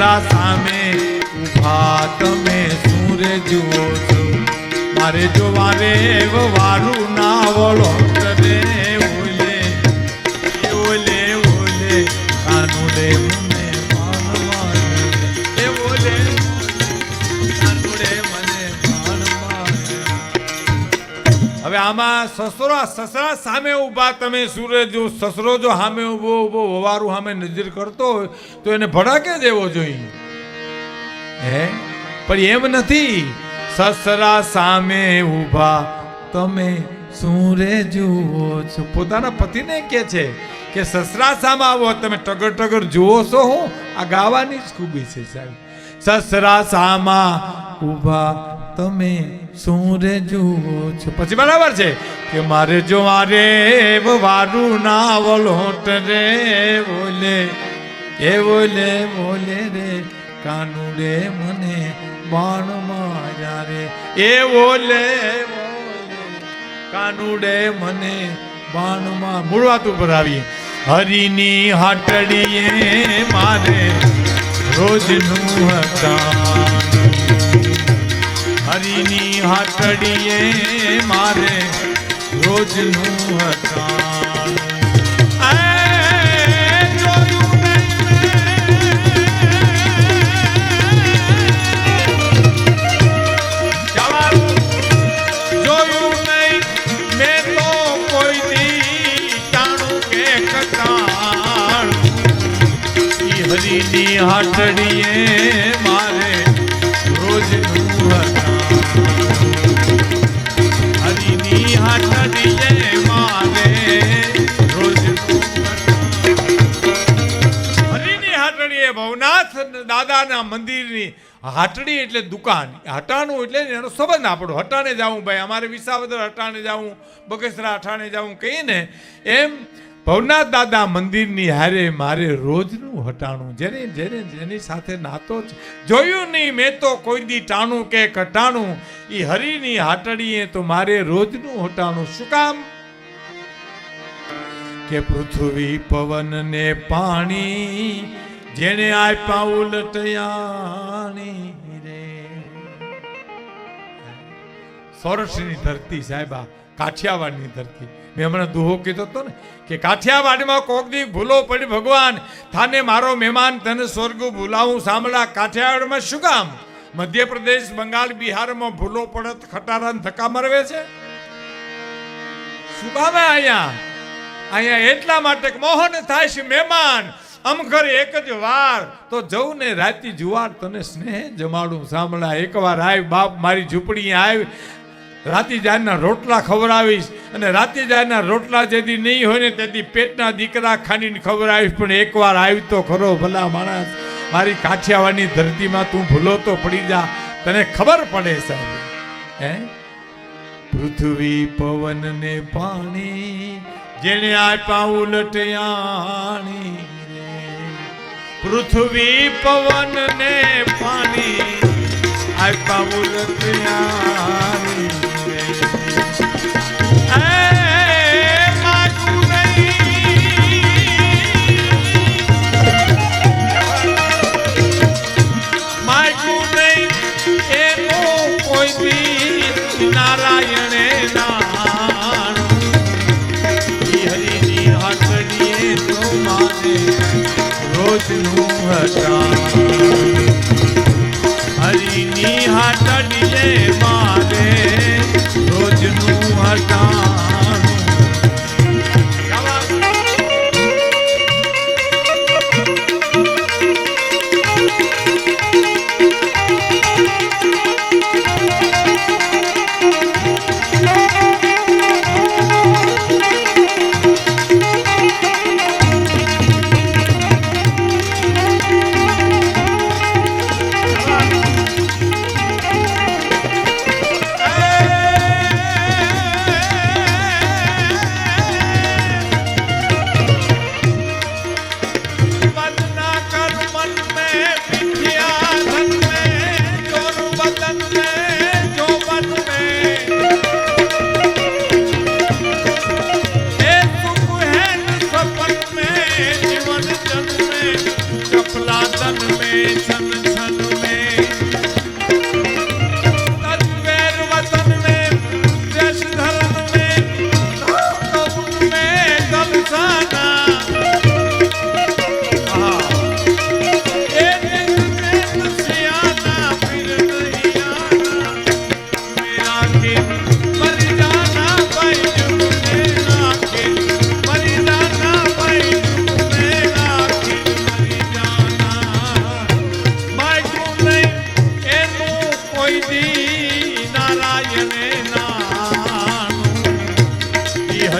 સસરા સામે ઊભા તમે સૂરે જુઓ છો મારે જોવા રે વારું ના વળો. આમાં સસરો સસરા સામે ઊભા. તમે સૂરજ જો, સસરો જો સામે ઊભો ઊભો, વવારું સામે નજર કરતો હોય, તો એને ભડાકે દેવો જોઈએ. હે? પણ એમ નથી. સસરા સામે ઊભા. તમે સૂરે જુઓ છો. પોતાના પતિને કે છે કે, સસરા સામે આવો. તમે ટગર ટગર જુઓ છો. હું આ ગાવાની જ ખૂબી છે સાહેબ. સસરા સામા ઊભા. તમે સૂરે જુઓ છો? પછી બરાબર છે કે મારે જો મારે વારું ના વલોટ રે, બોલે, એ બોલે બોલે રે કાનુડે મને બાણ માર્યા રે. એ બોલે બોલે કાનુડે મને બાણમાં મૂળ વાત ઉપર આવી હરિની હાટડીએ મારે રોજનું હતા દી ટાણું મારે કટાણું. ઈ હરિની હાટડીએ મારે રોજનું ભવનાથ દાદાના મંદિરની હાટડી એટલે દુકાન. હટાણું એટલે એનો સંબંધ આપણો. હટાણે જવું ભાઈ. અમારે વિસાવદર હટાણે જવું બગસરા હટાણે જવું કહીએ એમ ભવનાથ દાદા મંદિરની હારે મારે રોજનું હટાણું. જેને જેને જેની સાથે નાતો જોયું નહીં. મેં તો કોઈ દી ટાણું કે કટાણું. એ હરિની હાટડીએ તો મારે રોજનું હટાણું. શું કામ? કે પૃથ્વી પવન ને પાણી જેને આપ્યા ઉલટયાણી રે. સૌરાષ્ટ્રની ધરતી સાહેબા કાઠિયાવાડની ધરતી. મેં હમણાં દુહો કીધો હતો ને, કે કાઠિયાવાડમાં કોક દી ભૂલો પડી ભગવાન, થાને મારો મહેમાન તને સ્વર્ગ ભૂલાવું સાંભળા કાઠિયાવાડમાં શું કામ? મધ્યપ્રદેશ, બંગાળ, બિહારમાં ભૂલો પડત ખટારા ધક્કા મરવે છે? શું કામ અહીંયા? અહીંયા એટલા માટે મોહન થાય છે, મહેમાન અમખર એક જ વાર તો જવું ને રાતી જુવાર તને સ્નેહ જમાડું. સાંભળા એકવાર આવ બાપ મારી ઝૂંપડી આવી. રાતી જારના રોટલા ખવડાવીશ અને રાતી જારના રોટલા જેથી નહીં હોય ને તેથી પેટના દીકરા ખાંડીને ખવડાવીશ. પણ એકવાર આવી તો ખરો ભલા માણસ. મારી કાઠિયાવાડની ધરતીમાં તું ભૂલો તો પડી જા. તને ખબર પડે સાહેબ. હે? પૃથ્વી પવન ને પાણી જેને આપ્યા ઉલટયાણી પૃથ્વી પવન ને પાણી આપ્યા દી નારાયણે નાણું.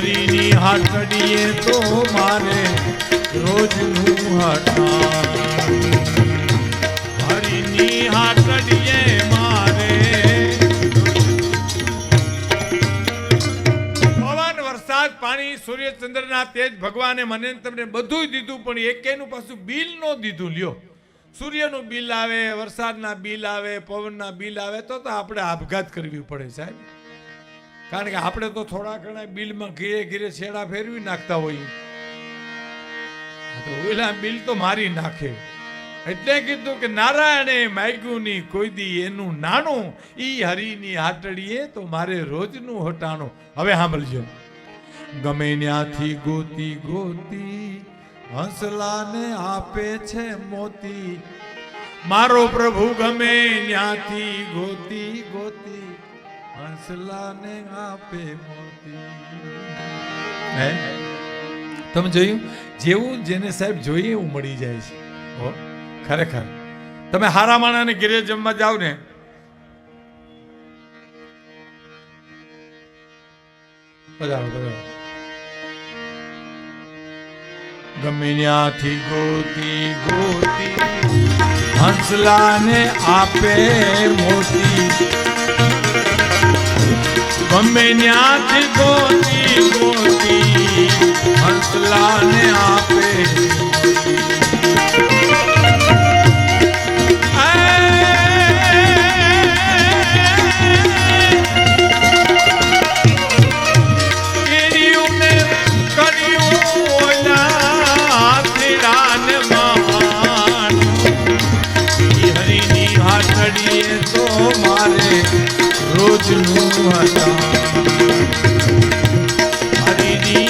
હાટડીએ તો મારે રોજનું હટાણ હરિની હાટડીએ મારે પવન, વરસાદ, પાણી સૂર્યચંદ્રના તેજ, ભગવાને મને તમને બધું દીધું, પણ એકેનું પાછું બિલ નો દીધું, લ્યો. સૂર્યનું બિલ આવે, વરસાદના બિલ આવે, પવનના બિલ આવે, તો તો આપણે આપઘાત કરવી પડે સાહેબ. કારણ કે આપણે તો થોડા ઘણા બિલમાં ઘીરે ઘીરે છેડા ફેરવી નાખતા હોઈએ. તો ઓલા બિલ તો મારી નાખે. એટલે કીધું કે નારાયણે માગ્યું ની કોઈ દી એનું નાનું ઈ હરીની હાટડીએ તો મારે રોજનું હટાણું. હવે સાંભળજો. ગમે ત્યાંથી ગોતી ગોતી હંસલાને આપે છે મોતી. મારો પ્રભુ ગમે ત્યાંથી ગોતી ગોતી હંસલાને તમે જોયું? જેવું જેને સાહેબ જોઈએ એવું મળી જાય છે. ખરેખર. તમે હારા માણાને ઘેરે જમવા જાઓ ને. બરાબર ગમે ત્યાંથી ગોતી ગોતી હંસલાને આપે મોતી. ગમે ન્યાથી ગોતી ગોતી હંસલાને આપે રોજનું હતા હરીની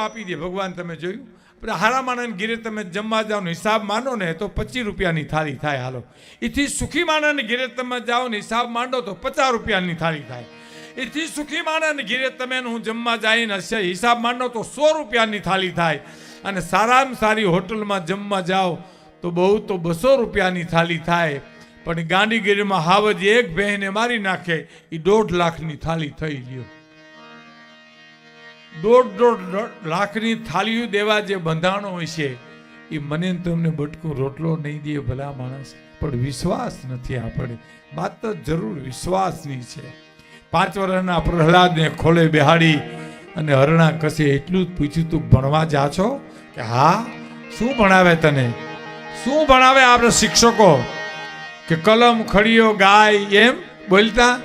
આપી દે. ભગવાન તમે જોયું? પણ હારા માણસ ગીરે તમે જમવા જાઓ હિસાબ માનો ને તો પચીસ રૂપિયાની થાળી થાય હાલો. એથી સુખી માણસને ગીરે તમે જાઓ ને હિસાબ માંડો તો પચાસ રૂપિયાની થાળી થાય. એથી સુખી માણે ઘીરે તમે હું જમવા જઈને હશે હિસાબ માંડો તો સો રૂપિયાની થાળી થાય. અને સારામાં સારી હોટલમાં જમવા જાઓ તો બહુ તો બસો રૂપિયાની થાળી થાય. પણ ગાંધીગીરીમાં હાવજ એક બહેને મારી નાખે એ દોઢ લાખની થાળી થઈ ગયો. દોઢ દોઢ લાખની થાળીઓ દેવા જે બંધાણો હોય છે એ મને તમને બટકું રોટલો નહીં દે ભલા માણસ. પણ વિશ્વાસ નથી આપણે. તો જરૂર વિશ્વાસની છે. પાંચ વર્ષના પ્રહલાદને ખોલે બેહાડી અને હરણા કશે એટલું જ પૂછ્યું, તું ભણવા જા છો? કે, હા. શું ભણાવે તને? શું ભણાવે આપણે શિક્ષકો? કે કલમ ખડીયો ગાય, એમ બોલતા.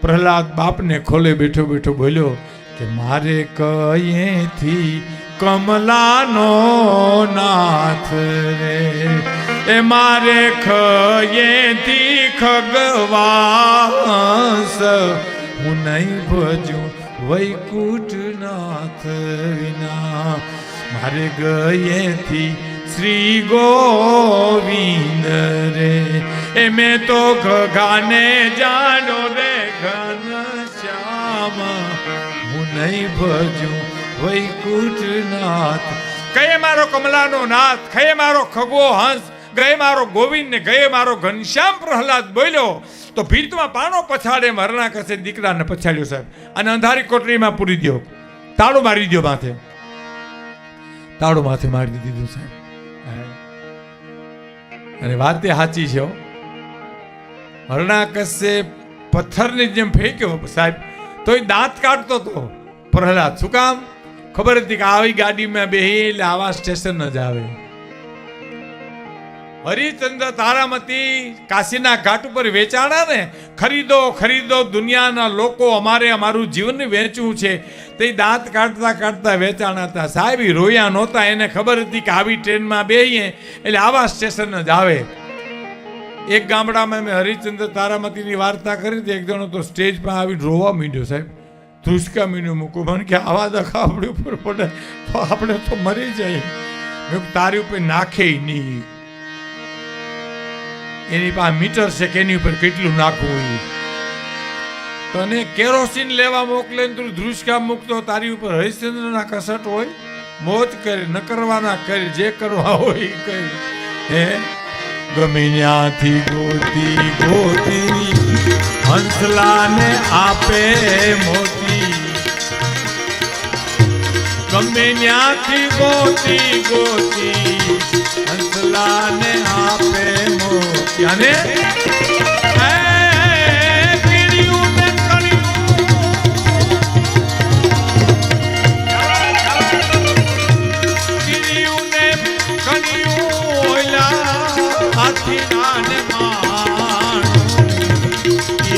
પ્રહલાદ બાપને ખોલે બેઠો બેઠો બોલ્યો કે, મારે કયેથી કમલાનો નાથ રે? એ મારે ખયેથી ખગવાસ હું નહીં ભજું, વૈકુંઠનાથ વિના. મારે ગયેથી શ્રી ગોવિંદ રે. એ મેં તો ઘાને જાણો રે, ઘન શ્યામ. હું નહીં ભજું, વૈકુંઠનાથ. કયે મારો કમલાનો નાથ કયે મારો ખગો હંસ. ગયે મારો ગોવિંદ ને ગયે મારો ઘનશ્યામ પ્રહલાદ બોલ્યો, તો ભીતમાં પાણો પછાડે મરણા કસે દીકરાને પછાડ્યો સાહેબ. અને અંધારી કોટરીમાં પૂરી દો તાળું મારી દો માથે. તાળું માથે મારી દીધું સાહેબ. અને વાત એ સાચી છે. હરણા કસે પથ્થરની જેમ ફેંક્યો સાહેબ. તો એ દાંત કાઢતો તો પ્રહલાદ. શું કામ? ખબર હતી કે આવી ગાડીમાં બેહી એટલે આવા સ્ટેશન જ આવે. હરિચંદ્ર તારામતી કાશીના ઘાટ ઉપર વેચાણા ને? ખરીદો ખરીદો, દુનિયાના લોકો અમારે અમારું જીવન વેચવું છે. તે દાંત કાઢતા કાઢતા વેચાણા હતા. સાહેબ રોયા નહોતા. એને ખબર હતી કે આવી ટ્રેનમાં બેહીએ, એટલે આવા સ્ટેશન જ આવે. એક ગામડામાં મેં હરિચંદ્ર તારામતીની વાર્તા કરી હતી. એક જણો તો સ્ટેજ પર આવી રોવા માંડ્યો, સાહેબ. ધ્રુસકા મીંડું મૂકું. મને કે આવા દખા આપણી ઉપર પડે. તો આપણે તો મરી મેં તારી ઉપર નાખે નહીં. એની પાસે મીટર છે કે એની ઉપર કેટલું નાખવું તને કેરોસીન લેવા મોકલે તું ધ્રુસકા મૂકતો, તારી ઉપર હરિશ્ચંદ્રના કસટ હોય મોજ કરી, ન કરવાના કરી, જે કરવા હોય એ હે? ગમે ગોતી ગોતી હંસલાને આપે મોતી. ગમે ગોતી ગોતી હંસલાને આપે અને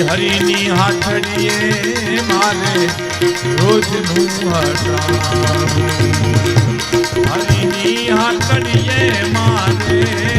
હરીની હાથડીએ મારે રોજનું હટાવું હરીની હાથડીએ મારે.